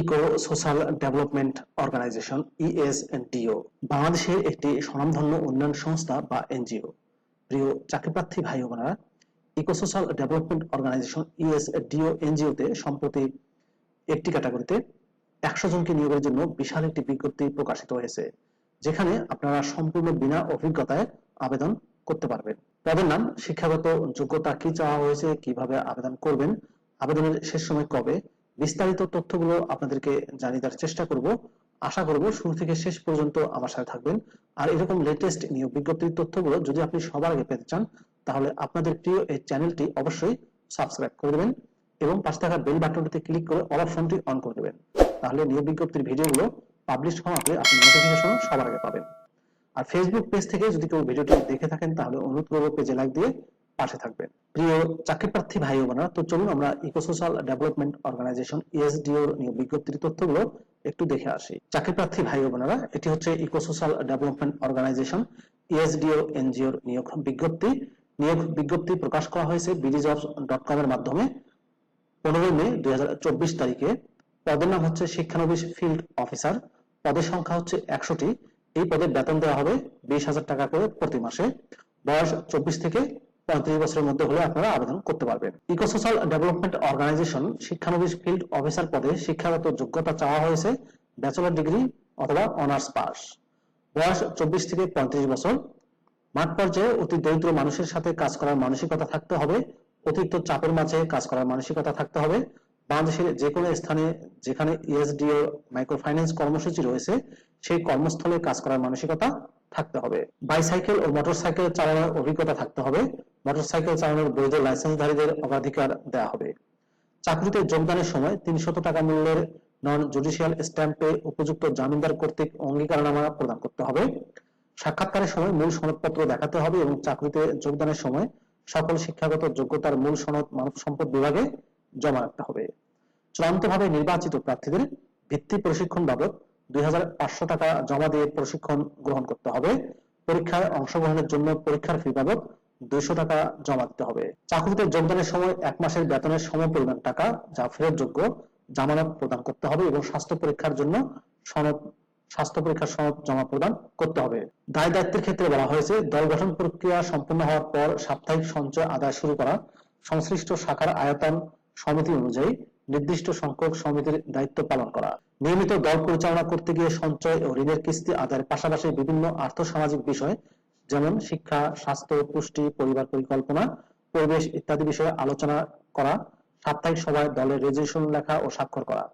Eco social development organization ESDO বাংলাদেশের একটি স্বনামধন্য উন্নয়ন সংস্থা বা এনজিও। প্রিয় চাকরিপ্রার্থী ভাই বোনেরা, eco social development organization ESDO এনজিওতে সম্প্রতি একটি ক্যাটাগরিতে একশো জনকে নিয়োগের জন্য বিশাল একটি বিজ্ঞপ্তি প্রকাশিত হয়েছে, যেখানে আপনারা সম্পূর্ণ বিনা অভিজ্ঞতায় আবেদন করতে পারবেন। পদের নাম, শিক্ষাগত যোগ্যতা কি চাওয়া হয়েছে, কীভাবে আবেদন করবেন, আবেদনের শেষ সময় কবে বিস্তারিত তথ্যগুলো আপনাদেরকে জানিয়ে দেওয়ার চেষ্টা করব। আশা করব শুরু থেকে শেষ পর্যন্ত আমার সাথে থাকবেন। আর এরকম লেটেস্ট নিয়োগ বিজ্ঞপ্তির তথ্যগুলো যদি আপনি সবার আগে পেতে চান, তাহলে আপনাদের প্রিয় এই চ্যানেলটি অবশ্যই সাবস্ক্রাইব করে দেবেন এবং পাশে থাকা বেল বাটনটিতে ক্লিক করে অল অপশনটি অন করে দেবেন। তাহলে নিয়োগ বিজ্ঞপ্তির ভিডিওগুলো পাবলিশ হওয়া মাত্রই আপনি নোটিফিকেশন সবার আগে পাবেন। আর ফেসবুক পেজ থেকে যদি কেউ ভিডিওটি দেখে থাকেন, তাহলে অনুরোধ করব পেজে লাইক দিয়ে পাশে থাকবেন। প্রিয় চাকরি প্রার্থী ভাই বোনেরা তো চলুন আমরা ইকোসোশ্যাল ডেভেলপমেন্ট অর্গানাইজেশন ইএসডিও নিয়োগ বিজ্ঞপ্তির তথ্যগুলো একটু দেখে আসি। চাকরি প্রার্থী ভাই বোনেরা এটি হচ্ছে ইকোসোশ্যাল ডেভেলপমেন্ট অর্গানাইজেশন ইএসডিও এনজিওর নিয়োগ বিজ্ঞপ্তি। নিয়োগ বিজ্ঞপ্তি প্রকাশ করা হয়েছে বিডিজবস ডট কম এর মাধ্যমে পনেরোই মে দুই হাজার চব্বিশ তারিখে। পদের নাম হচ্ছে শিক্ষানবিশ ফিল্ড অফিসার। পদের সংখ্যা হচ্ছে একশোটি। এই পদে বেতন দেওয়া হবে বিশ হাজার টাকা করে প্রতি মাসে। বয়স চব্বিশ থেকে পঁয়ত্রিশ বছরের মধ্যে হলে আপনারা আবেদন করতে পারবেন। ইকোসোশ্যাল ডেভেলপমেন্ট অর্গানাইজেশন শিক্ষানবিশ ফিল্ড অফিসার পদে শিক্ষাগত যোগ্যতা চাওয়া হয়েছে, ব্যাচেলর ডিগ্রি অথবা অনার্স পাস। বয়স চব্বিশ থেকে পঁয়ত্রিশ বছর। মাঠ পর্যায়ে অতি দরিদ্র মানুষের সাথে কাজ করার মানসিকতা থাকতে হবে, অতিরিক্ত চাপের মাঝে কাজ করার মানসিকতা থাকতে হবে। বাংলাদেশের যে কোনো স্থানে যেখানে ইএসডিও মাইক্রোফাইন্যান্স কর্মসূচি রয়েছে, সেই কর্মস্থলে কাজ করার মানসিকতা থাকতে হবে। বাইসাইকেল ও মোটরসাইকেল চালানোর অভিজ্ঞতা থাকতে হবে। মোটরসাইকেল চালানোর বৈধ লাইসেন্সধারীদের অগ্রাধিকার দেওয়া হবে। চাকরিতে যোগদানের সময় তিনশত টাকা মূল্যের নন জুডিশিয়াল স্ট্যাম্পে উপযুক্ত জামিনদার কর্তৃক অঙ্গীকারনামা প্রদান করতে হবে। সাক্ষাৎকারের সময় মূল সনদপত্র দেখাতে হবে এবং চাকরিতে যোগদানের সময় সকল শিক্ষাগত যোগ্যতার মূল সনদ মানব সম্পদ বিভাগে জমা রাখতে হবে। চূড়ান্তভাবে নির্বাচিত প্রার্থীদের ভিত্তি প্রশিক্ষণ বাবদ দুই হাজার পাঁচশো টাকা জমা দিয়ে প্রশিক্ষণ গ্রহণ করতে হবে। পরীক্ষায় অংশগ্রহণের জন্য পরীক্ষার ফি বাবদ দুইশো টাকা জমা দিতে হবে। চাকরিতে যোগদানের সময় এক মাসের বেতনের সম পরিমাণ টাকা, যা ফেরতযোগ্য জামানত প্রদান করতে হবে এবং স্বাস্থ্য পরীক্ষার জন্য সনদ, স্বাস্থ্য পরীক্ষার সনদ জমা প্রদান করতে হবে। দায় দায়িত্বের ক্ষেত্রে বলা হয়েছে, দল গঠন প্রক্রিয়া সম্পন্ন হওয়ার পর সাপ্তাহিক সঞ্চয় আদায় শুরু করা, সংশ্লিষ্ট শাখার আয়তন সমিতি অনুযায়ী নির্দিষ্ট সংখ্যক সমিতির দায়িত্ব পালন করা। নিয়মিত দল পরিচালনা করতে গিয়ে সঞ্চয় ও ঋণের কিস্তি আদায়ের পাশাপাশি বিভিন্ন আর্থসামাজিক বিষয় যেমন শিক্ষা, স্বাস্থ্য, পুষ্টি, পরিবার পরিকল্পনা, পরিবেশ ইত্যাদি বিষয়ে আলোচনা করা, সাপ্তাহিক সভায় দলের রেজুলেশন লেখা ও স্বাক্ষর করা।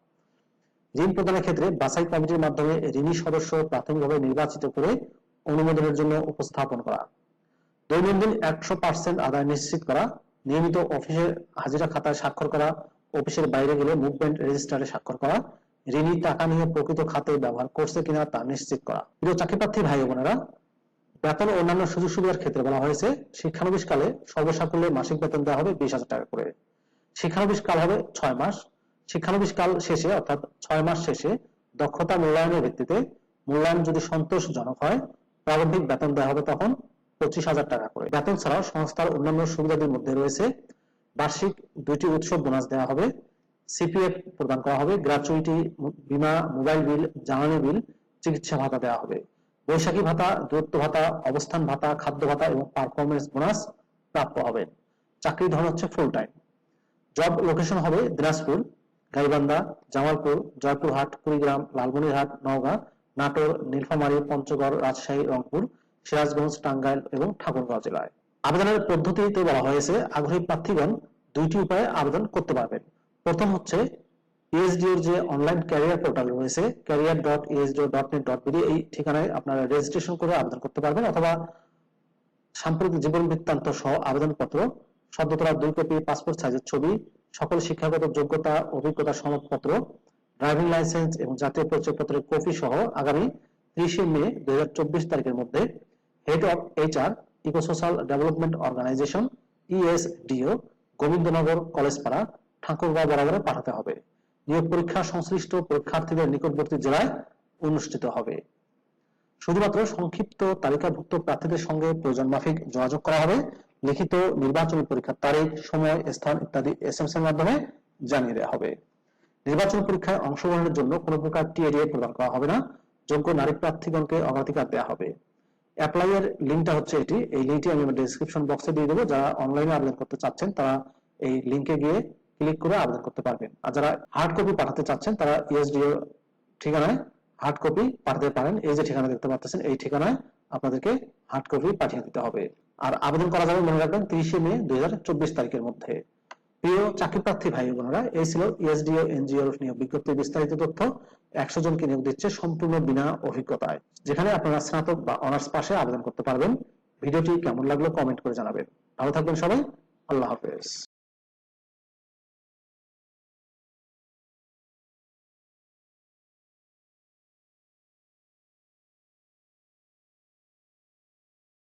ঋণ প্রদানের ক্ষেত্রে বাছাই কমিটির মাধ্যমে ঋণী সদস্য প্রাথমিকভাবে নির্বাচিত করে অনুমোদনের জন্য উপস্থাপন করা। দৈনন্দিন একশো পার্সেন্ট আদায় নিশ্চিত করা, নিয়মিত অফিসের হাজিরা খাতায় স্বাক্ষর করা, অফিসের বাইরে গেলে মুভমেন্ট রেজিস্টারে স্বাক্ষর করা, ঋণী টাকা নিয়ে প্রকৃত খাতে ব্যবহার করছে কিনা তা নিশ্চিত করা। প্রিয় চাকরিপ্রার্থী ভাই বোনেরা বেতন অন্যান্য সুযোগ সুবিধার ক্ষেত্রে বলা হয়েছে শিক্ষানবিশ কালে সর্বসাকুল্যে মাসিক বেতন দেওয়া হবে বিশ হাজার টাকা করে শিক্ষানবিশ কাল হবে ছয় মাস শিক্ষানবিশ কাল শেষে অর্থাৎ ছয় মাস শেষে দক্ষতা মূল্যায়নের ভিত্তিতে মূল্যায়ন যদি সন্তোষজনক হয় প্রারম্ভিক বেতন দেওয়া হবে তখন পঁচিশ হাজার টাকা করে বেতন ছাড়াও সংস্থার অন্যান্য সুবিধাদের মধ্যে রয়েছে বার্ষিক দুইটি উৎসব বোনাস দেওয়া হবে সিপিএফ প্রদান করা হবে গ্র্যাচুইটি বিমা মোবাইল বিল জ্বালানি বিল চিকিৎসা ভাতা দেওয়া হবে বৈশাখী ভাতা, দূরত্ব ভাতা, অবস্থান ভাতা, খাদ্য ভাতা এবং পারফরমেন্স বোনাস প্রাপ্য হবে। চাকরির ধরন হচ্ছে ফুল টাইম জব লোকেশন হবে দিনাজপুর, গাইবান্ধা, জামালপুর, জয়পুরহাট, কুড়িগ্রাম, লালমনিরহাট, নওগাঁ, নাটোর, নীলফামারী, পঞ্চগড়, রাজশাহী, রংপুর, সিরাজগঞ্জ, টাঙ্গাইল এবং ঠাকুরগাঁও জেলায়। আবেদনের পদ্ধতিতে বলা হয়েছে, আগ্রহী প্রার্থীগণ দুইটি উপায়ে আবেদন করতে পারবেন। প্রথম হচ্ছে ইএসডিওর যে অনলাইন ক্যারিয়ার পোর্টাল রয়েছে career dot ESDO dot net dot BD এই ঠিকানায় আপনারা রেজিস্ট্রেশন করে আবেদন করতে পারবেন, অথবা সাম্প্রতিক জীবন বৃত্তান্ত সহ আবেদনপত্র সদ্য তোলা দুই কপি পাসপোর্ট সাইজের ছবি, সকল শিক্ষাগত যোগ্যতা, অভিজ্ঞতা সনদপত্র ড্রাইভিং লাইসেন্স এবং জাতীয় পরিচয়পত্রের কপি সহ আগামী ত্রিশে মে দুই হাজার চব্বিশ তারিখের মধ্যে head of HR eco social development organization ESDO Gobindanagar, Collegepara, Thakurgaon, বরাবরে পাঠাতে হবে। নিয়োগ পরীক্ষা সংশ্লিষ্ট পরীক্ষার্থীদের নিকটবর্তী জেলায় অনুষ্ঠিত হবে। শুধুমাত্র সংক্ষিপ্ত তালিকাভুক্ত প্রার্থীদের সঙ্গে প্রয়োজন মাফিক যোগাযোগ করা হবে। লিখিত নির্বাচনী পরীক্ষার তারিখ, সময়, স্থান ইত্যাদি এস এর মাধ্যমে জানিয়ে দেওয়া হবে। নির্বাচন পরীক্ষায় অংশগ্রহণের জন্য কোনো প্রকার টিএডিএ প্রদান করা হবে না। যোগ্য নারী প্রার্থীগণকে অগ্রাধিকার দেওয়া হবে। অ্যাপ্লাই এর লিঙ্কটা হচ্ছে এটি। এই লিঙ্কটি আমি ডেসক্রিপশন বক্সে দিয়ে দেবো। যারা অনলাইনে আবেদন করতে চাচ্ছেন, তারা এই লিঙ্কে গিয়ে ক্লিক করে আবেদন করতে পারবেন। আর যারা হার্ড কপি পাঠাতে চাচ্ছেন, তারা ইএসডিও ঠিকানায় হার্ড কপি পাঠাতে পারেন। এই যে ঠিকানা দেখতে পাচ্ছেন, এই ঠিকানায় আপনাদেরকে হার্ড কপি পাঠিয়ে দিতে হবে। আর আবেদন করা যাবে, মনে রাখবেন, তিরিশে মে দুই তারিখের মধ্যে। প্রিয় চাকরি প্রার্থী ভাই বোনেরা, এই ছিল ইএসডিও এনজিও নিয়োগ বিজ্ঞপ্তির বিস্তারিত তথ্য। একশো জনকে নিয়োগ দিচ্ছে সম্পূর্ণ বিনা অভিজ্ঞতায়, যেখানে আপনারা স্নাতক বা অনার্স পাশে আবেদন করতে পারবেন। ভিডিওটি কেমন লাগল কমেন্ট করে জানাবেন। ভালো থাকবেন সবাই, আল্লাহ হাফেজ।